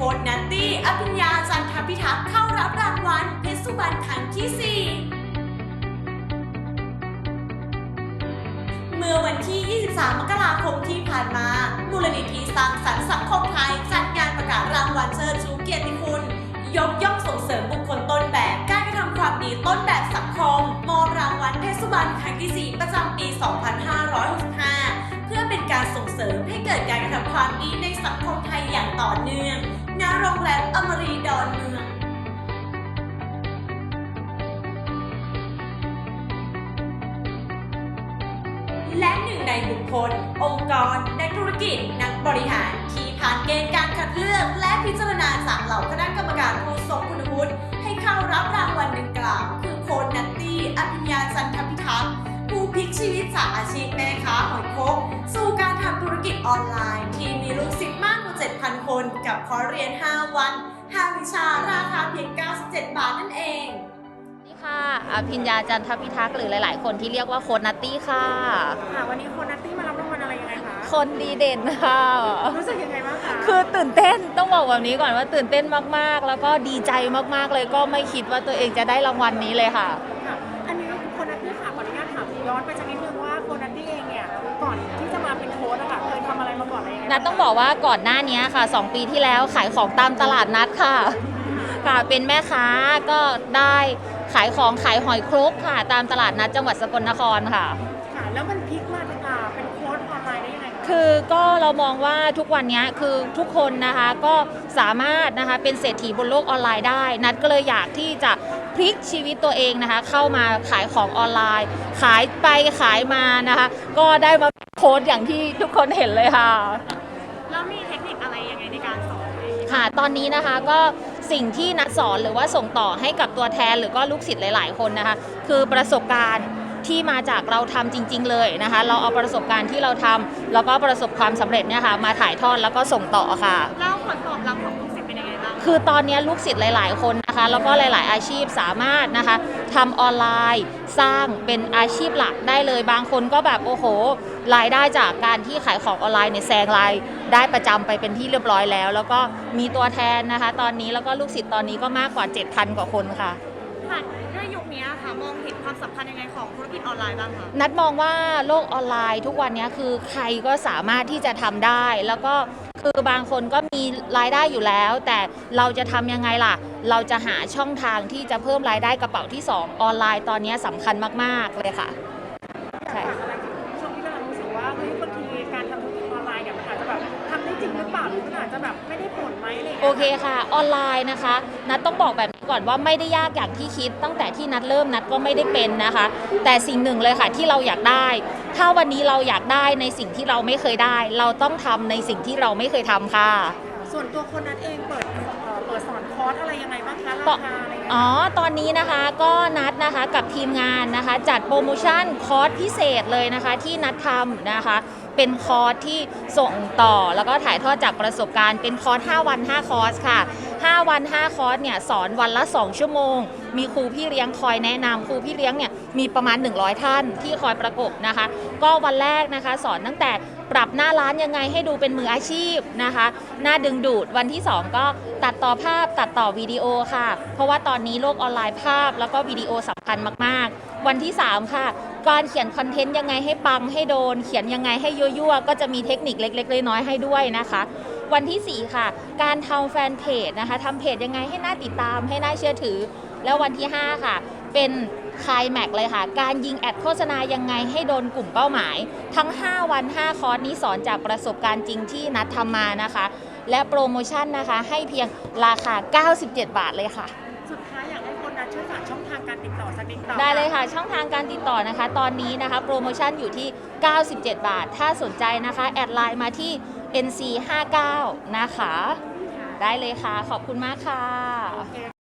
โค้ดนัตตี้อภิญญาจันทพิทักษ์เข้ารับรางวัลเพชรสุบรรณครั้งที่ 4 เมื่อวันที่ 23 มกราคมที่ผ่านมา มูลนิธิสร้างสรรค์สังคมไทย จัดงานประกาศรางวัลเชิดชูเกียรติคุณ ยกย่องส่งเสริมบุคคลต้นแบบ การกระทำความดีต้นแบบสังคม มอบรางวัลเพชุบรรณครั้งที่ 4 ประจำปี 2565 การส่งเสริมให้เกิดการกระทำความดีในสังคมไทยอย่างต่อเนื่อง ณ โรงแรมอมรีดอนเมืองและหนึ่งในบุคคล องค์กร นักธุรกิจ นักบริหาร ที่ผ่านเกณฑ์การคัดเลือก และพิจารณาจากเหล่าคณะกรรมการผู้ทรงคุณวุฒิให้เข้ารับรางวัลดังกล่าว คือโค้ดนั 1,000 คนกับคอเรียน 5 วัน 5 วิชาราคาเพียง 97 บาทนั่นเองนี่ค่ะพิญญาจันทพิทักษ์หรือหลาย ๆ คนที่เรียกว่าโคนัตตี้ค่ะ ค่ะ วันนี้โคนัตตี้มารับรางวัลอะไรยังไงคะ คนดีเด่นค่ะ รู้สึกยังไงบ้างคะคือตื่นเต้นต้องบอกแบบนี้ก่อนว่าตื่นเต้นมาก ๆ แล้วก็ดีใจมาก ๆ เลยก็ไม่คิดว่าตัวเองจะได้รางวัลนี้เลยค่ะ ค่ะ อันนี้โคนัตตี้ค่ะขออนุญาตถามย้อนไปจากนิดนึงว่าโคนัตตี้เองเนี่ยก่อนที่ อะไรมาก่อนอะไรยังไงนัดต้องบอกว่าก่อนหน้านี้ค่ะ 2 ปีที่แล้วขายของตามตลาดนัดค่ะ ค่ะเป็นแม่ค้าก็ได้ขายของขายหอยครกค่ะ ตามตลาดนัดจังหวัดสกลนครค่ะ ค่ะ แล้วมันพลิกมาเป็นอ่าเป็นโค้ชออน คะคือก็เรามองว่าทุกวันนี้คือทุกคนนะคะก็สามารถนะคะเป็นเศรษฐีบนโลกออนไลน์ได้ นัดก็เลยอยากที่จะพลิกชีวิตตัวเองนะคะ เข้ามาขายของออนไลน์ ขายไปขายมานะคะ ก็ได้มาโค้ดอย่างที่ทุกคนเห็นเลยค่ะ แล้วมีเทคนิคอะไรยังไงในการสอนค่ะ ตอนนี้นะคะก็สิ่งที่นัดสอนหรือว่าส่งต่อให้กับตัวแทนหรือก็ลูกศิษย์หลาย ๆ คนนะคะ คือประสบการณ์ ที่มาจากเราทำจริง ๆ เลยนะคะ เราเอาประสบการณ์ที่เราทำแล้วก็ประสบความสำเร็จเนี่ยค่ะมาถ่ายทอดแล้วก็ส่งต่อค่ะแล้วผลตอบรับของลูกศิษย์เป็นยังไงบ้างคือตอนนี้ลูกศิษย์หลาย ๆ คนนะคะ แล้วก็หลาย ๆ อาชีพสามารถนะคะทำออนไลน์สร้างเป็นอาชีพหลักได้เลยบางคนก็แบบโอ้โหรายได้จากการที่ขายของออนไลน์เนี่ยแซงรายได้ประจำไปเป็นที่เรียบร้อยแล้ว แล้วก็มีตัวแทนนะคะ ตอนนี้แล้วก็ลูกศิษย์ตอนนี้ก็มากกว่า 7,000 กว่าคนค่ะค่ะด้วยยุค นี้ค่ะมองเห็นความสำคัญยังไงของธุรกิจออนไลน์บ้างคะ นัดมองว่าโลกออนไลน์ทุกวันนี้คือใครก็สามารถที่จะทำได้ แล้วก็คือบางคนก็มีรายได้อยู่แล้ว แต่เราจะทำยังไงล่ะ เราจะหาช่องทางที่จะเพิ่มรายได้กระเป๋าที่ 2 ออนไลน์ตอนนี้สำคัญมาก ๆ เลยค่ะ ใช่ฝากอะไรถึงคุณผู้ชมที่กำลังรู้สึกว่าเฮ้ยบางทีการทำธุรกิจออนไลน์เนี่ยมันอาจจะแบบทำได้จริงหรือเปล่าหรือมันอาจจะแบบไม่ได้ผลไหมอะไรอย่างโอเงี้ย เคค่ะ ออนไลน์นะคะ นัดต้องบอกแบบนี้ ก่อนว่าไม่ได้ยากอย่างที่คิด ตั้งแต่ที่นัดเริ่มนัดก็ไม่ได้เป็นนะคะ แต่สิ่งหนึ่งเลยค่ะที่เราอยากได้ ถ้าวันนี้เราอยากได้ในสิ่งที่เราไม่เคยได้ เราต้องทำในสิ่งที่เราไม่เคยทำค่ะ ส่วนตัวคนนั้นเองเปิดเอ่อเปิดสอนคอร์สอะไรยังไงบ้างคะต่ราอคาอะไรเงี้ยอ๋อ ตอนนี้นะคะก็นัดนะคะกับทีมงานนะคะ จัดโปรโมชั่นคอร์สพิเศษเลยนะคะ ที่นัดทำนะคะ เป็นคอร์สที่ส่งต่อแล้วก็ถ่ายทอดจากประสบการณ์เป็นคอร์ส 5 วัน 5 คอร์สค่ะ 5 วัน 5 คอร์สเนี่ยสอนวันละ 2 ชั่วโมง มีครูพี่เลี้ยงคอยแนะนำครูพี่เลี้ยงเนี่ยมีประมาณ 100 ท่านที่คอยประกบนะคะ ก็วันแรกนะคะ สอนตั้งแต่ปรับหน้าร้านยังไงให้ดูเป็นมืออาชีพนะคะ หน้าดึงดูดวันที่ 2 ก็ตัดต่อภาพตัดต่อวิดีโอค่ะ เพราะว่าตอนนี้โลกออนไลน์ภาพแล้วก็วิดีโอสำคัญมาก ๆ วันที่ 3 ค่ะการเขียนคอนเทนต์ยังไงให้ปังให้โดน เขียนยังไงให้ยั่วๆก็จะมีเทคนิคเล็ก ๆ น้อยๆให้ด้วยนะคะ วันที่ 4 ค่ะ การทำแฟนเพจนะคะทำเพจยังไงให้น่าติดตามให้น่าเชื่อถือ แล้ววันที่ 5 ค่ะ เป็นคลายแม็กเลยค่ะ การยิงแอดโฆษณายังไงให้โดนกลุ่มเป้าหมาย ทั้ง 5 วัน 5 คอร์สนี้สอนจากประสบการณ์จริงที่นัดทำมานะคะ และโปรโมชั่นนะคะให้เพียงราคา 97 บาทเลยค่ะ สุดท้ายอยากให้คนนั้นช่วยฝากช่องทางการติดต่อสักนิดต่อได้เลยค่ะ ช่องทางการติดต่อนะคะ ตอนนี้นะคะ โปรโมชั่นอยู่ที่ 97 บาท ถ้าสนใจนะคะ แอดไลน์มาที่ NC59 นะคะ ได้เลยค่ะ ขอบคุณมากค่ะ